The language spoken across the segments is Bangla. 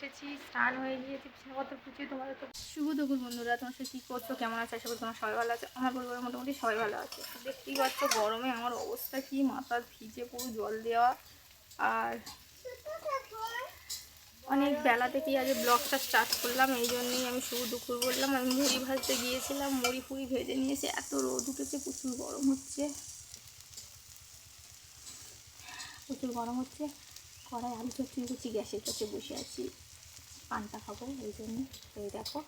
এসেছি, স্নান হয়ে গিয়েছি, বিছানাপত্র কুচিয়ে তোমাদের তো শুভ দুপুর বন্ধুরা, তোমার সাথে কী করছ? কেমন আছে? আশা করি তোমার সবাই ভালো আছে। আমার পরিবারের মোটামুটি সবাই ভালো আছে। দেখতেই পাচ্ছ গরমে আমার অবস্থা কি মাথা ভিজে পুরো জল দেওয়া। আর অনেক বেলা থেকেই আগে ব্লগটা স্টার্ট করলাম, এই জন্যই আমি শুভ দুপুর বললাম। আমি মুড়ি ভাজতে গিয়েছিলাম, মুড়ি ফুড়ি ভেজে নিয়েছি। এত রোদ উঠেছে, প্রচুর গরম হচ্ছে। প্রচুর গরম হচ্ছে। কড়াই আলু চচ্চড়ি করছি, গ্যাসের কাছে বসে আছি। পানটা খাব, এই জন্য। এই দেখো।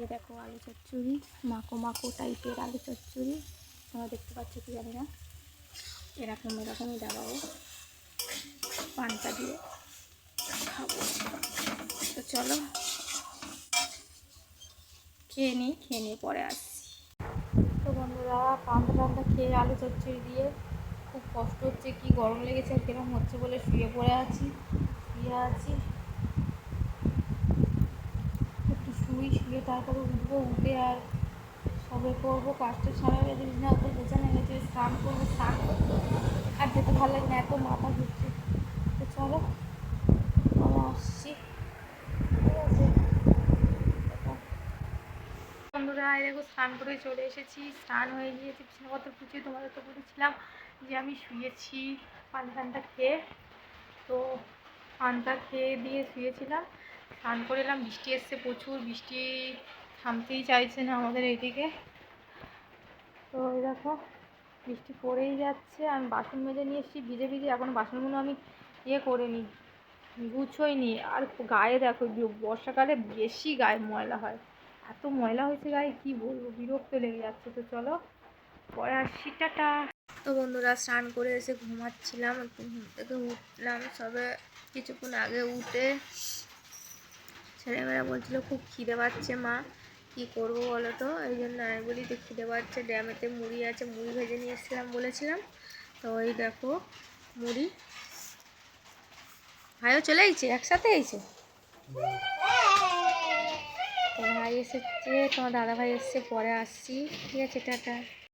এই দেখো আলু চচ্চড়ি মাকো মাকো টাইপের আলু চচ্চড়ি। তোমরা দেখতে পাচ্ছ কি জানি না? এরকম, এরকমই দেখাবো পানটা দিয়ে খাব। তো চলো, খেয়ে নিই, খেয়ে নিয়ে পরে আসছি। তো বন্ধুরা পান্তা পান্তা খেয়ে আলু চচ্চড়ি দিয়ে খুব কষ্ট হচ্ছে, কি গরম লেগেছে আর কিরম হচ্ছে বলে শুয়ে পড়ে আছি, শুয়ে আছি। তারপরে উঠবো, উঠে আর সবে করব কাজটা সারা গেছে না অত বোঝানো গেছে, স্নান করব, স্নান আর যেতে ভালো লাগে না, এত মাথা ঘুরছে। তো চলো আমি আসছি। ঠিক আছে। বন্ধুরা, এই দেখো, স্নান করে চলে এসেছি। স্নান হয়ে গিয়েছি, বিছানাপত্র কুচিয়ে তোমাদের তো বলেছিলাম যে আমি শুয়েছি, পান টানটা খেয়ে। তো পানটা খেয়ে দিয়ে শুয়েছিলাম। স্নান করে এলাম, বৃষ্টি এসছে প্রচুর, বৃষ্টি থামতেই চাইছে না আমাদের এইদিকে তো এই দেখো, বৃষ্টি পড়েই যাচ্ছে আমি বাসন মেজে নিয়ে এসেছি ভিজে ভিজে, এখন বাসনগুলো আমি ইয়ে করে নিই গুছোইনি আর গায়ে দেখো বর্ষাকালে বেশি গায়ে ময়লা হয়। এত ময়লা হয়েছে গায়ে, কি বলব, বিরক্ত লেগে যাচ্ছে। তো চলো, পরে আসছি, টাটা। তো বন্ধুরা, স্নান করে এসে ঘুমাচ্ছিলাম, একটু ঘুম থেকে উঠলাম, সবে কিছুক্ষণ আগে উঠে ছেলেমেয়েরা বলছিল, খুব খিদে পাচ্ছে মা, কী করব বলো তো? এই জন্য আমি বলি যে খিদে পাচ্ছে, ড্যামেতে মুড়ি আছে, মুড়ি ভেজে নিয়ে এসেছিলাম বলেছিলাম। তো ওই দেখো মুড়ি। ভাইও চলে এসেছে? একসাথে এসেছে? ভাই এসেছে, তোমার দাদা ভাই এসছে, পরে আসছি। ঠিক আছে, টাটা।